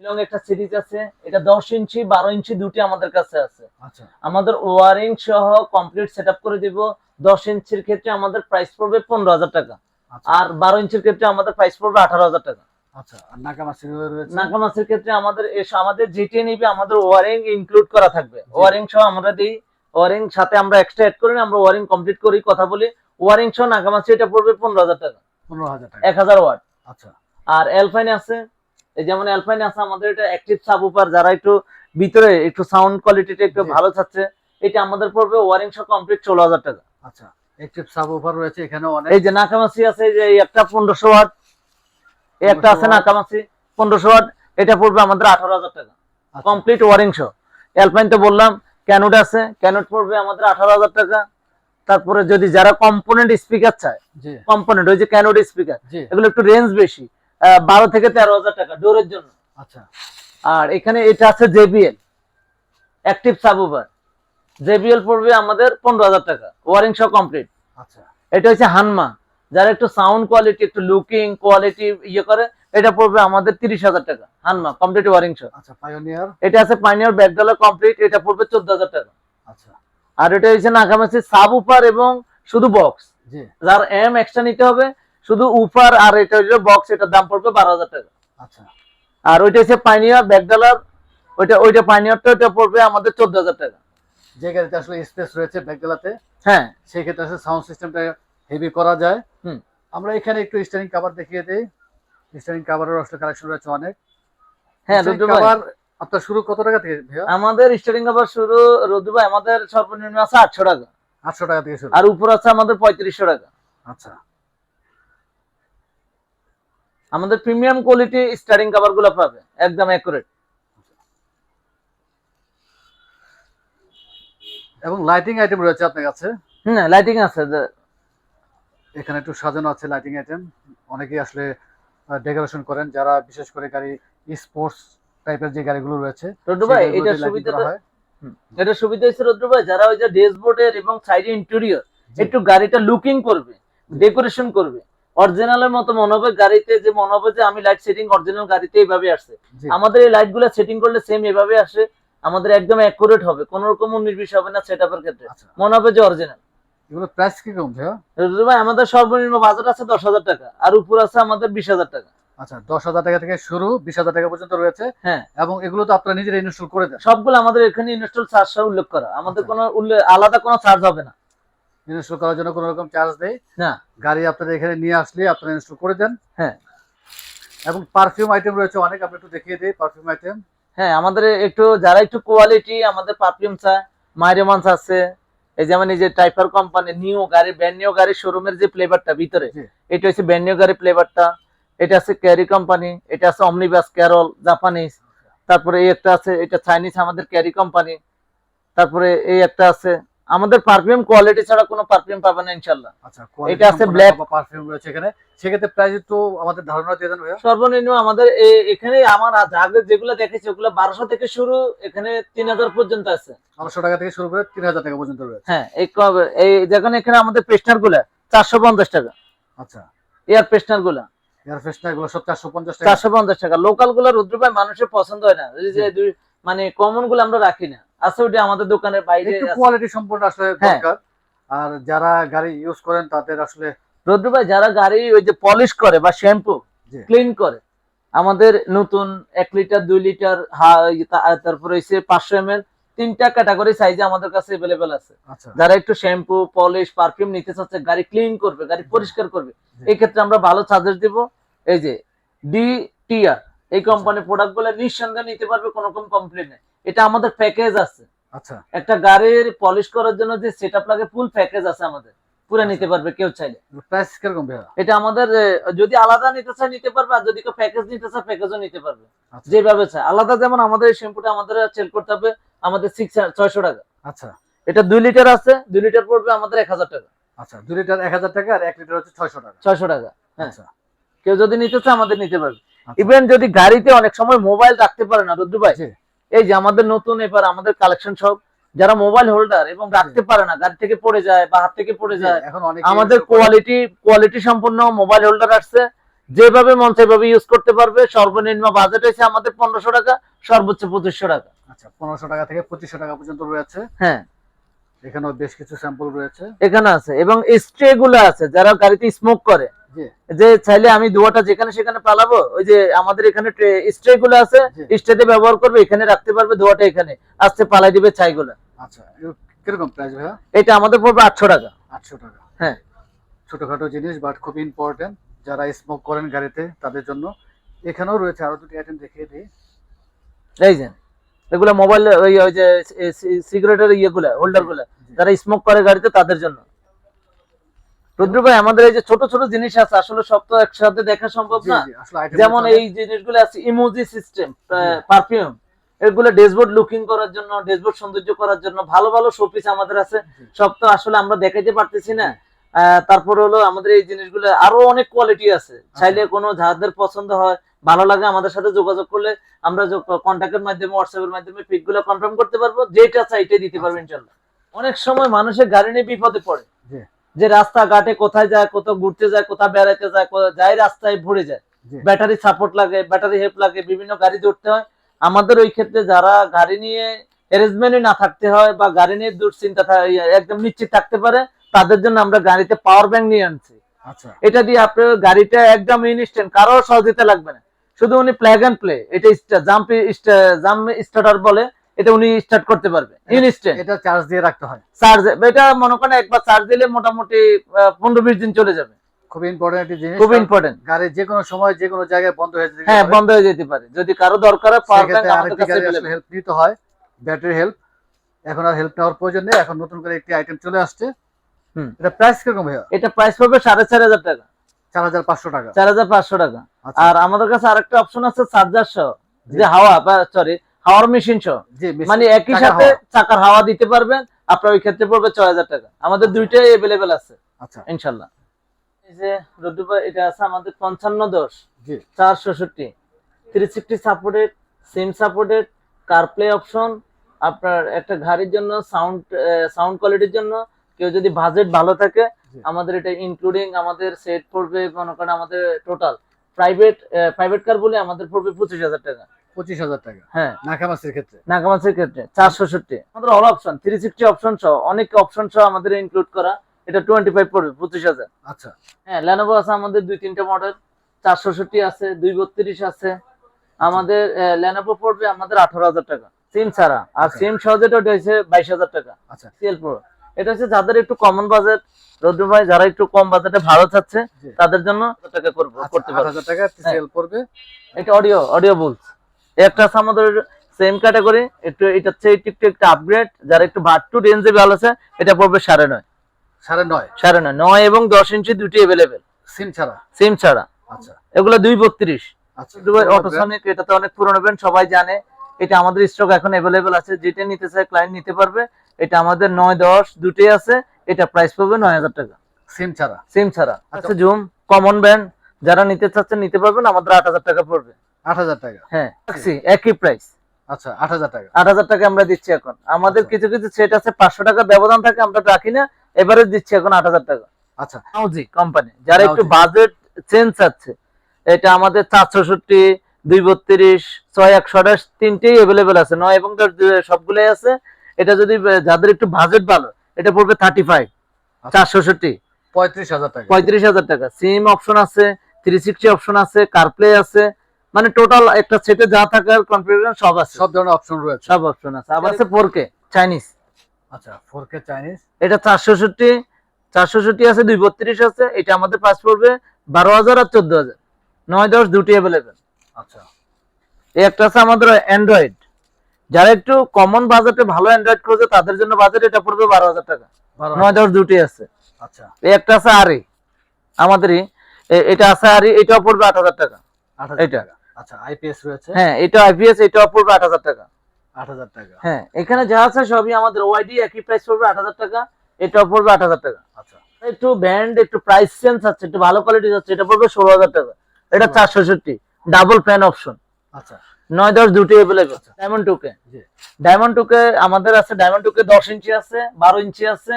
শিলং একটা সিরিজ আছে। এটা দশ ইঞ্চি বারো ইঞ্চি দুটি আমাদের কাছে আছে। আচ্ছা। আমাদের ওয়ারিং সহ কমপ্লিট সেট করে দিব। দশ ইঞ্চির ক্ষেত্রে আমাদের প্রাইস পড়বে পনেরো হাজার টাকা। আচ্ছা। আর বারো ইঞ্চির ক্ষেত্রে আমাদের প্রাইস পড়বে আঠারো হাজার টাকা। আচ্ছা আর নাকামাসি রয়েছে? নাকামাসের ক্ষেত্রে আমাদের আমাদের যেটি নিবে আমাদের ওয়ারিং ইনক্লুড করা থাকবে। ওয়ারিং সহ আমরা দিই। ওয়ারিং সাথে আমরা এক্সট্রা অ্যাড করি আমরা ওয়ারিং কমপ্লিট করি কথা বলি। ওয়ারিং সহ নাকামাসি এটা পড়বে পনেরো হাজার টাকা। পনেরো হাজার টাকা। এক হাজার ওয়াট আচ্ছা। আর অ্যালফাইন আছে। যেমন অ্যালফাইন আছে আমাদের এটা অ্যাক্টিভ সাবউফার যারা একটু ভিতরে একটু সাউন্ড কোয়ালিটিটা একটু ভালো চাচ্ছে এটা আমাদের পড়বে ওয়ারিং সহ কমপ্লিট ষোলো হাজার টাকা। আচ্ছা সাবওফার রয়েছে এখানে অনেক। এই যে নাকামাসি আছে এই যে একটা পনেরোশো ওয়াট এই একটা আছে নাকামাসি পনেরোশো ওয়াট এটা পড়বে আমাদের আঠারো হাজার টাকা। কমপ্লিট ওয়ারিং সহ অ্যালপাইন তো বললাম ক্যানোড আছে ক্যানোড পড়বে আমাদের আঠারো হাজার টাকা। তারপরে যদি যারা কম্পোনেন্ট স্পিকার চায় কম্পোনেন্ট ওই যে ক্যানোড স্পিকার এগুলো একটু রেঞ্জ বেশি। বারো থেকে তেরো হাজার টাকা ডোরের জন্য। আচ্ছা। আর এখানে এটা আছে জেবিএল। অ্যাক্টিভ সাবুবার জেবিএল পড়বে আমাদের পনেরো হাজার টাকা। ওয়ারিং সহ কমপ্লিট আচ্ছা। এটা হচ্ছে হানমা। যারা একটু সাউন্ড কোয়ালিটি একটু লুকিং কোয়ালিটি ইয়ে করে এটা পড়বে আমাদের তিরিশ হাজার টাকা। হানমা কমপ্লিট ওয়ারিং সহ। আচ্ছা পায়োনিয়ার এটা আছে পাইনিয়ার ব্যাকডলার কমপ্লিট এটা পড়বে চোদ্দ হাজার টাকা। আচ্ছা। আর এটা হচ্ছে নাকামাসি সাব উপার এবং শুধু বক্স জি। যার এম এক্সট্রা নিতে হবে শুধু উপার আর এটা হচ্ছে বক্স এটার দাম পড়বে বারো হাজার টাকা। আচ্ছা। আর ওইটা হচ্ছে পাইনিয়ার ব্যাকডলার ওইটা ওইটা পাইনিয়ারটা ওইটা পড়বে আমাদের চোদ্দ হাজার টাকা। যে গাড়িতে আসলে স্পেস রয়েছে ব্যাকডালাতে হ্যাঁ। সেই ক্ষেত্রে আসলে সাউন্ড সিস্টেমটা হেভি করা যায়। হুম। আমরা এখানে একটু স্টারিং কভার দেখিয়ে দিই। স্টারিং কভারের আসলে কালেকশন রয়েছে অনেক। হ্যাঁ স্টারিং ভাই আপনার শুরু কত টাকা থেকে আমাদের স্টার্টিং আবার শুরু ভাই আমাদের সর্বনিম্ন আছে আটশো টাকা। আটশো টাকা থেকে শুরু। আর উপর আছে আমাদের পঁয়ত্রিশশো টাকা। আচ্ছা। আমাদের প্রিমিয়াম কোয়ালিটি স্টারিং কভারগুলো পাবে একদম অ্যাকুরেট এবং লাইটিং আইটেম রয়েছে আপনার কাছে? হম লাইটিং আছে। এখানে একটু সাজানো আছে লাইটিং আইটেম অনেকেই আসলে ডেকোরেশন করেন যারা বিশেষ করে গাড়ি স্পোর্টস টাইপের যে গাড়িগুলো রয়েছে রুদ্র ভাই এটা সুবিধা হয়। এটা সুবিধা হচ্ছে রুদ্র ভাই যারা ওই যে ড্যাশবোর্ডের এবং সাইডে ইন্টেরিয়র একটু গাড়িটা লুকিং করবে ডেকোরেশন করবে। অরিজিনালের মতো মনে হবে গাড়িতে যে মনে হবে যে আমি লাইট সেটিং অরিজিনাল গাড়িতে এইভাবে আসছে। আমাদের এই লাইটগুলো সেটিং করলে সেম এভাবে আসে আমাদের একদম অ্যাকুরেট হবে কোন রকম উনিশ বিশ হবে না সেট ক্ষেত্রে। আচ্ছা। মনে হবে যে অরিজিনাল এগুলো প্রাইস কি কম ভাই আমাদের সর্বনিম্ন বাজেট আছে দশ হাজার টাকা আর উপর আছে আমাদের বিশ হাজার টাকা। আচ্ছা দশ হাজার টাকা থেকে শুরু বিশ হাজার টাকা পর্যন্ত রয়েছে। হ্যাঁ। এবং এগুলো তো আপনারা নিজেরা ইনস্টল করে দেন। সবগুলো আমাদের এখানে ইনস্টল চার্জ সহ উল্লেখ করা। আমাদের আচ্ছা। কোনো আলাদা কোনো চার্জ হবে না। ইনস্টল করার জন্য কোনো রকম চার্জ নেই। না। গাড়ি আপনারা এখানে নিয়ে আসলে আপনারা ইনস্টল করে দেন। হ্যাঁ। এবং পারফিউম আইটেম রয়েছে অনেক আমরা একটু দেখিয়ে দিই পারফিউম আইটেম হ্যাঁ আমাদের একটু যারা একটু কোয়ালিটি আমাদের পারফিউম চায় মাইরেমান্স আছে এই যেমন এই যে টাইফার কোম্পানি নিউ গাড়ি ব্যান্ড নিউ গাড়ির শোরুমের যে ফ্লেভারটা ভিতরে এটা হচ্ছে ব্যান্ড নিউ গাড়ির ফ্লেভারটা এটা আছে ক্যারি কোম্পানি এটা আছে অমনিবাস ক্যারল জাপানিজ তারপরে এই একটা আছে এটা চাইনিজ আমাদের ক্যারি কোম্পানি তারপরে এই একটা আছে আমাদের পারফিউম কোয়ালিটি ছাড়া কোনো পারফিউম পাবে না ইনশাল্লাহ আচ্ছা এটা আছে black। পারফিউম রয়েছে এখানে। সেক্ষেত্রে প্রাইস একটু আমাদের ধারণা দিয়ে দেন ভাইয়া। সর্বনিম্ন আমাদের এখানে আমার আগে যেগুলো দেখেছি ওগুলো বারোশো থেকে শুরু এখানে তিন হাজার পর্যন্ত আছে। বারোশো টাকা থেকে শুরু করে তিন হাজার টাকা পর্যন্ত রয়েছে। হ্যাঁ এই এই দেখেন এখানে আমাদের পেস্টারগুলা চারশো পঞ্চাশ টাকা। আচ্ছা। এয়ার পেস্টারগুলা এয়ার এগুলো সব চারশো পঞ্চাশ টাকা। চারশো পঞ্চাশ টাকা। লোকালগুলা রুদ্র ভাই মানুষের পছন্দ হয় না। এই যে মানে কমনগুলো আমরা রাখি না। আছে ওটা আমাদের দোকানের বাইরে একটু কোয়ালিটি সম্পূর্ণ আসলে হ্যাঁ। দরকার। আর যারা গাড়ি ইউজ করেন তাদের আসলে রুদ্র ভাই যারা গাড়ি ওই যে পলিশ করে বা শ্যাম্পু ক্লিন করে আমাদের নতুন এক লিটার দুই লিটার তারপরে হচ্ছে পাঁচশো এম এল তিনটা ক্যাটাগরি সাইজে আমাদের কাছে এভেলেবেল আছে। আচ্ছা। যারা একটু শ্যাম্পু পলিশ পারফিউম নিতে চাচ্ছে গাড়ি ক্লিন করবে গাড়ি পরিষ্কার করবে। এই ক্ষেত্রে আমরা ভালো সাজেস্ট দিব। এই যে ডি টিআর এই কোম্পানির প্রোডাক্টগুলো নিঃসন্দেহে নিতে পারবে কোনো রকম কমপ্লেন নেই। এটা আমাদের প্যাকেজ আছে। আচ্ছা। একটা গাড়ির পলিশ করার জন্য যে সেট আপ লাগে ফুল প্যাকেজ আছে আমাদের। পুরো নিতে পারবে কেউ চাইলে। প্রাইস কীরকম ভাইয়া? এটা আমাদের যদি আলাদা নিতে চায় নিতে পারবে আর যদি কেউ প্যাকেজ নিতে চায় প্যাকেজও নিতে পারবে। আচ্ছা। যেভাবে চায়। আলাদা যেমন আমাদের এই শ্যাম্পুটা আমাদের সেল করতে হবে আমাদের সিক্স ছয়শো টাকা। আচ্ছা। এটা দুই লিটার আছে দুই লিটার পড়বে আমাদের এক হাজার টাকা। আচ্ছা দুই লিটার এক হাজার টাকা আর এক লিটার হচ্ছে ছয়শো টাকা। ছয়শো টাকা হ্যাঁ। আচ্ছা। কেউ যদি নিতে চায় আমাদের নিতে পারবে। আচ্ছা। ইভেন যদি গাড়িতে অনেক সময় মোবাইল রাখতে পারে না রুদ্র ভাই। এই যে আমাদের নতুন এবার আমাদের কালেকশন সব যারা মোবাইল হোল্ডার এবং রাখতে পারে না গাড়ি থেকে পড়ে যায় বা হাত থেকে পড়ে যায় এখন অনেক আমাদের কোয়ালিটি কোয়ালিটি সম্পূর্ণ মোবাইল হোল্ডার আসছে। যেভাবে মন সেভাবে ইউজ করতে পারবে সর্বনিম্ন বাজেট হয়েছে আমাদের পনেরোশো টাকা সর্বোচ্চ পঁচিশশো টাকা। আচ্ছা পনেরোশো টাকা থেকে পঁচিশশো টাকা পর্যন্ত রয়েছে। হ্যাঁ। এখানেও বেশ কিছু স্যাম্পল রয়েছে। এখানে আছে এবং স্ট্রে গুলো আছে যারা গাড়িতে স্মোক করে। যে চাইলে আমি দুয়াটা যেখানে সেখানে পালাবো ওই যে আমাদের এখানে স্ট্রে গুলো আছে। স্ট্রেতে ব্যবহার করবে এখানে রাখতে পারবে দুয়াটা এখানে। আস্তে পালাই দিবে ছাইগুলো। আচ্ছা কীরকম প্রাইস ভাইয়া? এটা আমাদের পড়বে আটশো টাকা। আটশো টাকা। হ্যাঁ। ছোটখাটো জিনিস বাট খুব ইম্পর্টেন্ট যারা স্মোক করেন গাড়িতে তাদের জন্য। এখানেও রয়েছে আরও দুটি আইটেম দেখিয়ে দিই। এই যে এগুলো মোবাইল ওই যে সিগারেটের ইয়েগুলো হোল্ডারগুলো যারা স্মোক করে গাড়িতে তাদের জন্য। রুদ্র ভাই আমাদের এই যে ছোট ছোট জিনিস আছে আসলে সব তো একসাথে দেখা সম্ভব না। যেমন এই জিনিসগুলো আছে ইমোজি সিস্টেম পারফিউম এগুলো ড্যাশবোর্ড লুকিং করার জন্য ড্যাশবোর্ড সৌন্দর্য করার জন্য ভালো ভালো শোপিস আমাদের আছে। সব তো আসলে আমরা দেখাইতে পারতেছি না। তারপর হলো আমাদের এই জিনিসগুলো আরও অনেক কোয়ালিটি আছে। চাইলে কোনো যাদের পছন্দ হয় ভালো লাগে আমাদের সাথে যোগাযোগ করলে আমরা কন্ট্যাক্টের মাধ্যমে হোয়াটসঅ্যাপের মাধ্যমে পিকগুলো কনফার্ম করতে পারব যেটা চাই এটাই দিতে পারব ইনশাল্লাহ। অনেক সময় মানুষের গাড়ি নিয়ে বিপদে পড়ে। যে রাস্তাঘাটে কোথায় যায় কোথাও ঘুরতে যায় কোথাও বেড়াতে যায় যায় রাস্তায় ভরে যায়। ব্যাটারি সাপোর্ট লাগে ব্যাটারি হেল্প লাগে বিভিন্ন গাড়ি ধরতে হয়। আমাদের ওই ক্ষেত্রে যারা গাড়ি নিয়ে অ্যারেঞ্জমেন্টে না থাকতে হয় বা গাড়ি নিয়ে দুশ্চিন্তা ইয়ে, একদম নিশ্চিত থাকতে পারে তাদের জন্য আমরা গাড়িতে পাওয়ার ব্যাংক নিয়ে আনছি। আচ্ছা। এটা দিয়ে আপনার গাড়িটা একদম ইনস্ট্যান্ট কারও সহযোগিতা লাগবে না। শুধু উনি প্লাগ অ্যান্ড প্লে এটা জাম্প জাম্প স্টার্টার বলে এটা উনি স্টার্ট করতে পারবে ইনস্ট্যান্ট এটা চার্জ দিয়ে রাখতে হয়। চার্জ এটা মনে করেন একবার চার্জ দিলে মোটামুটি পনেরো বিশ দিন চলে যাবে। খুব ইম্পর্টেন্ট একটি জিনিস খুব ইম্পর্টেন্ট গাড়ি যে কোনো সময় যে কোনো জায়গায় বন্ধ হয়ে যেতে হ্যাঁ বন্ধ হয়ে যেতে পারে। যদি কারও দরকার হয় পাওয়ার ব্যাংক আমাদের কাছে হেল্প নিতে হয় ব্যাটারি হেল্প এখন আর হেল্প নেওয়ার প্রয়োজন নেই এখন নতুন করে একটি আইটেম চলে আসছে। হুম। এটা প্রাইস কীরকম ভাইয়া? এটা প্রাইস পড়বে সাড়ে চার হাজার টাকা। চার হাজার পাঁচশো টাকা। চার হাজার পাঁচশো টাকা। আচ্ছা। আর আমাদের কাছে আরেকটা অপশন আছে চার্জার সহ। যে হাওয়া বা সরি হাওয়ার মেশিন সহ। মানে একই সাথে চাকার হাওয়া দিতে পারবেন আপনার ওই ক্ষেত্রে পড়বে ছয় হাজার টাকা। আমাদের দুইটাই এভেলেবেল আছে আচ্ছা। ইনশাল্লাহ। এই যে রদ্দু এটা আছে আমাদের পঞ্চান্ন দশ জি। চার ষষট্টি three sixty supported SIM supported CarPlay option আপনার একটা গাড়ির জন্য সাউন্ড সাউন্ড কোয়ালিটির জন্য কেউ যদি বাজেট ভালো থাকে আমাদের এটা ইনক্লুডিং আমাদের সেট পড়বে মনে করেন আমাদের টোটাল প্রাইভেট প্রাইভেট কার বলে আমাদের পড়বে পঁচিশ হাজার টাকা। পঁচিশ হাজার টাকা। হ্যাঁ। ক্ষেত্রে। ক্ষেত্রে চার ষষট্টি আমাদের all option three sixty option সহ অনেক অপশন সহ আমাদের ইনক্লুড করা। এটা টোয়েন্টি ফাইভ পড়বে পঁচিশ হাজার। আচ্ছা। হ্যাঁ আছে আমাদের দুই তিনটা মডেল চারশোষট্টি আছে দুই বত্রিশ আছে। আমাদের পড়বে আমাদের আঠারো হাজার টাকা। সিম ছাড়া। আর। সিম সহ যেটা ওটা হচ্ছে বাইশ হাজার টাকা। আচ্ছা। সিএল প্রো এটা হচ্ছে যাদের একটু কমন বাজেট রদ্র ভাই যারা একটু কম বাজেটে ভালো চাচ্ছে তাদের জন্য টাকা করব আচ্ছা, করতে পারবে। টাকা পড়বে এটা অডিও অডিও বুলস একটা আছে আমাদের সেম ক্যাটাগরি একটু এটা হচ্ছে একটু একটু একটু আপগ্রেড যারা একটু বাট্টু রেঞ্জে ভালো আছে এটা পড়বে সাড়ে নয়। সাড়ে নয়? সাড়ে নয়। নয় এবং দশ ইঞ্চি দুটি অ্যাভেলেবেল সিম ছাড়া? সিম ছাড়া। আচ্ছা। এগুলো দুই বত্রিশ। আচ্ছা অটোসনিক এটা তো অনেক পুরনো ব্র্যান্ড সবাই জানে। এটা আমাদের স্টক এখন অ্যাভেলেবেল আছে। যেটা নিতে চায় ক্লায়েন্ট নিতে পারবে। এটা আমাদের নয় দশ দুটোই আছে। এটা প্রাইস পাবে নয় হাজার টাকা। সিম ছাড়া? সিম ছাড়া। আচ্ছা। জুম কমন ব্র্যান্ড যারা নিতে চাচ্ছেন নিতে পারবেন। আমাদের আট হাজার টাকা পড়বে। আট হাজার টাকা। হ্যাঁ একই প্রাইস আচ্ছা আট হাজার টাকা। আট হাজার টাকা আমরা দিচ্ছি এখন। আমাদের আচ্ছা। কিছু কিছু সেট আছে পাঁচশো টাকা ব্যবধান থাকে আমরা রাখি না এবারে দিচ্ছি এখন আট হাজার টাকা। আচ্ছা। নাউজি কোম্পানি যারা একটু বাজেট চেঞ্জ আছে এটা আমাদের চারশোষট্টি দুই বত্রিশ ছয় একশো আঠাশ তিনটেই অ্যাভেলেবেল আছে নয় এবং দশ দু- আছে। এটা যদি যাদের একটু বাজেট ভালো এটা পড়বে থার্টি ফাইভ আচ্ছা। চারশোষট্টি পঁয়ত্রিশ হাজার টাকা। পঁয়ত্রিশ হাজার টাকা। সিম অপশন আছে থ্রি সিক্সটি অপশন আছে কারপ্লে আছে মানে টোটাল একটা সেটে যা থাকার কনফিগারেশন সব আছে। সব ধরনের অপশন রয়েছে। সব অপশন আছে। আবার আছে ফোর কে চাইনিজ আচ্ছা ফোর কে চাইনিজ এটা চারশোষট্টি চারশোষট্টি আছে দুই বত্রিশ আছে এটা আমাদের পাস পড়বে বারো হাজার আর চোদ্দ হাজার। নয় দশ দুটি অ্যাভেলেবেল আচ্ছা। এই একটা আছে আমাদের অ্যান্ড্রয়েড যারা একটু কমন বাজেটে ভালো অ্যান্ড্রয়েড খোঁজে তাদের জন্য বাজেট এটা পড়বে বারো হাজার টাকা। বারো নয় দশ দুটি আছে। আচ্ছা। এই একটা আছে আরি আমাদেরই। এটা আছে আরি এটাও পড়বে আট হাজার টাকা। আট হাজার এটা। টাকা। আচ্ছা আইপিএস রয়েছে? হ্যাঁ এটা আইপিএস এটাও পড়বে আট হাজার টাকা। আট হাজার টাকা। হ্যাঁ এখানে যা আছে সবই আমাদের ওয়াইডি একই প্রাইস পড়বে আট হাজার টাকা এটাও পড়বে আট হাজার টাকা। আচ্ছা। একটু ব্যান্ড একটু প্রাইস আছে একটু ভালো কোয়ালিটি যাচ্ছে এটা পড়বে ষোলো হাজার টাকা। এটা ডাবল অপশন আচ্ছা। নয় দশ দুটি অ্যাভেলেবেল। ডায়মন্ড টুকে জি। ডায়মন্ড টুকে আমাদের আছে ডায়মন্ড টুকে দশ ইঞ্চি আছে বারো ইঞ্চি আছে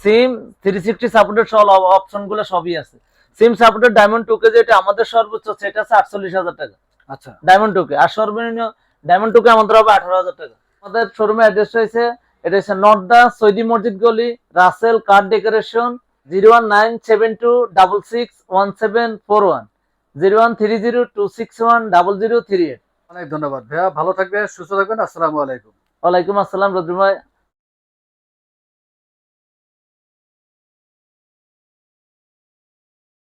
সিম থ্রি সিক্সটি সাপোর্টেড সব অপশনগুলো সবই আছে। সিম সাপোর্টের ডায়মন্ড টুকে যেটা আমাদের সর্বোচ্চ সেটা আছে আটচল্লিশ হাজার টাকা। আচ্ছা। ডায়মন্ড টুকে আর সর্বনিম্ন ডায়মন্ড টুকে আমাদের হবে আঠারো হাজার টাকা। আমাদের শোরুমের অ্যাড্রেস রয়েছে এটা হচ্ছে নর্দা সৈদি মসজিদ গলি Rasel car decoration zero one nine seven two double six one seven four one zero one three zero two six one double zero three eight অনেক ধন্যবাদ ভাইয়া ভালো থাকবেন সুস্থ থাকবেন আসসালামু আলাইকুম। ওয়ালাইকুম আসসালাম রদ্রু ভাই।